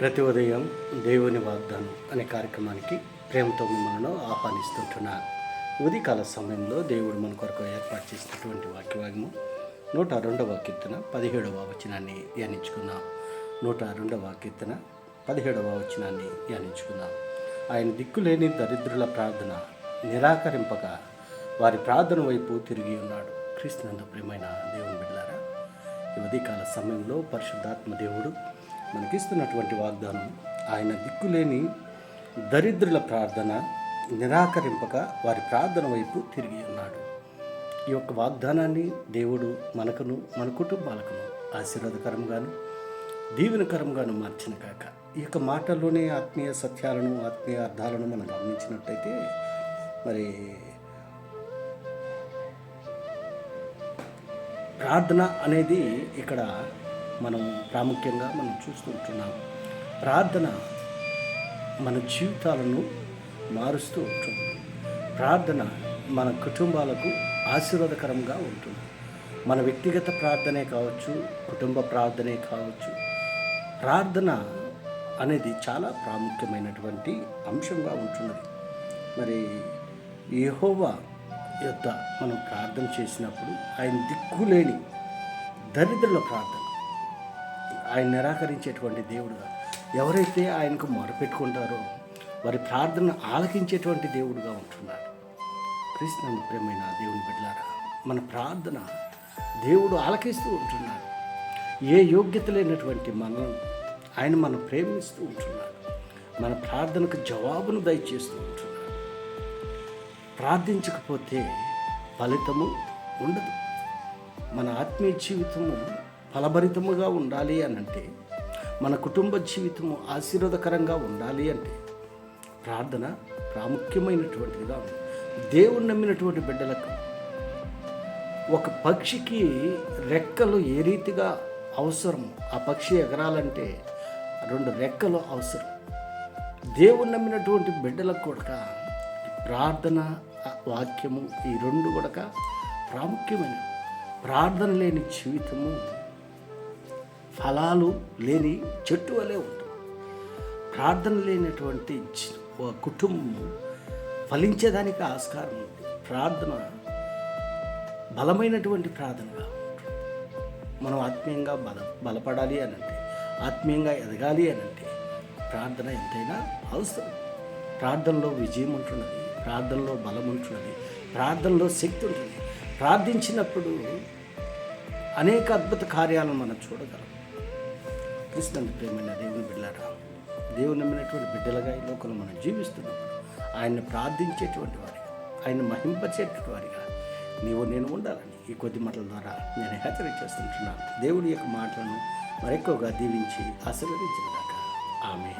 ప్రతి ఉదయం దేవుని వాగ్దానం అనే కార్యక్రమానికి ప్రేమతో మిమ్మల్ని ఆహ్వానిస్తుంటున్నా. ఉదయకాల సమయంలో దేవుడు మన కొరకు ఏర్పాటు చేసినటువంటి వాక్యవాగము నూట రెండవ కీర్తన పదిహేడవ వచనాన్ని ధ్యానించుకుందాం. నూట రెండవ కీర్తన పదిహేడవ వచనాన్ని ధ్యానించుకుందాం. ఆయన దిక్కులేని దరిద్రుల ప్రార్థన నిరాకరింపక వారి ప్రార్థన వైపు తిరిగి ఉన్నాడు. క్రీస్తునందు ప్రేమైన దేవుని బిడ్డారా ఈ ఉదయకాల సమయంలో పరిశుద్ధాత్మ దేవుడు మనకిస్తున్నటువంటి వాగ్దానం ఆయన దిక్కులేని దరిద్రుల ప్రార్థన నిరాకరింపక వారి ప్రార్థన వైపు తిరిగి ఉన్నాడు ఈ యొక్క వాగ్దానాన్ని దేవుడు మనకును మన కుటుంబాలకును ఆశీర్వాదకరంగాను దీవెనకరంగాను మార్చిన కాక ఈ యొక్క మాటల్లోనే ఆత్మీయ సత్యాలను ఆత్మీయ అర్థాలను మనం గమనించినట్టయితే మరి ప్రార్థన అనేది ఇక్కడ మనం ప్రాముఖ్యంగా మనం చూస్తుంటున్నాం ప్రార్థన మన జీవితాలను మారుస్తూ ఉంటుంది. ప్రార్థన మన కుటుంబాలకు ఆశీర్వాదకరంగా ఉంటుంది. మన వ్యక్తిగత ప్రార్థనే కావచ్చు కుటుంబ ప్రార్థనే కావచ్చు. ప్రార్థన అనేది చాలా ప్రాముఖ్యమైనటువంటి అంశంగా ఉంటున్నది. మరి యహోవా యొక్క మనం ప్రార్థన చేసినప్పుడు ఆయన దిక్కులేని దరిద్రుల ప్రార్థన ఆయన నిరాకరించేటువంటి దేవుడుగా ఎవరైతే ఆయనకు మొరపెట్టుకుంటారో వారి ప్రార్థన ఆలకించేటువంటి దేవుడుగా ఉంటున్నాడు. క్రీస్తునందు ప్రేమైన దేవుని బిడ్డలారా మన ప్రార్థన దేవుడు ఆలకిస్తూ ఉంటున్నాడు. ఏ యోగ్యత లేనటువంటి మనం ఆయన మనం ప్రేమిస్తూ ఉంటున్నాడు. మన ప్రార్థనకు జవాబును దయచేస్తూ ఉంటున్నాడు. ప్రార్థించకపోతే ఫలితము ఉండదు. మన ఆత్మీయ జీవితము ఫలభరితముగా ఉండాలి అని అంటే మన కుటుంబ జీవితము ఆశీర్వాదకరంగా ఉండాలి అంటే ప్రార్థన ప్రాముఖ్యమైనటువంటిదిగా ఉంది. దేవుడు నమ్మినటువంటి బిడ్డలకు ఒక పక్షికి రెక్కలు ఏ రీతిగా అవసరం ఆ పక్షి ఎగరాలంటే రెండు రెక్కలు అవసరం. దేవుడు నమ్మినటువంటి బిడ్డలకు కూడా ప్రార్థన వాక్యము ఈ రెండు కూడా ప్రాముఖ్యమైన ప్రార్థన లేని జీవితము ఫలాలు లేని చెట్టు వలె ఉంటుంది. ప్రార్థన లేనటువంటి ఒక కుటుంబం ఫలించేదానికి ఆస్కారం ఉంది. ప్రార్థన బలమైనటువంటి ప్రార్థనగా మనం ఆత్మీయంగా బల బలపడాలి అని అంటే ఆత్మీయంగా ఎదగాలి అని అంటే ప్రార్థన ఎంతైనా అవసరం. ప్రార్థనలో విజయం ఉంటున్నది ప్రార్థనలో బలం ఉంటున్నది ప్రార్థనలో శక్తి ఉంటుంది ప్రార్థించినప్పుడు అనేక అద్భుత కార్యాలను మనం చూడగలం. కృష్ణంత ప్రేమైన దేవుని బిడ్డలారా దేవుని నమ్మినటువంటి బిడ్డలుగా ఈ లోకంలో మనం జీవిస్తున్నప్పుడు ఆయన్ని ప్రార్థించేటువంటి వారిగా ఆయన మహింపచేటువంటి వారిగా నీవు నేను ఉండాలని ఈ కొద్ది మాటల ద్వారా నేను హెచ్చరిక చేస్తుంటున్నాను. దేవుడి యొక్క మాటలను మరెక్కువగా దీవించి ఆశీర్వదించిన దాకా ఆమె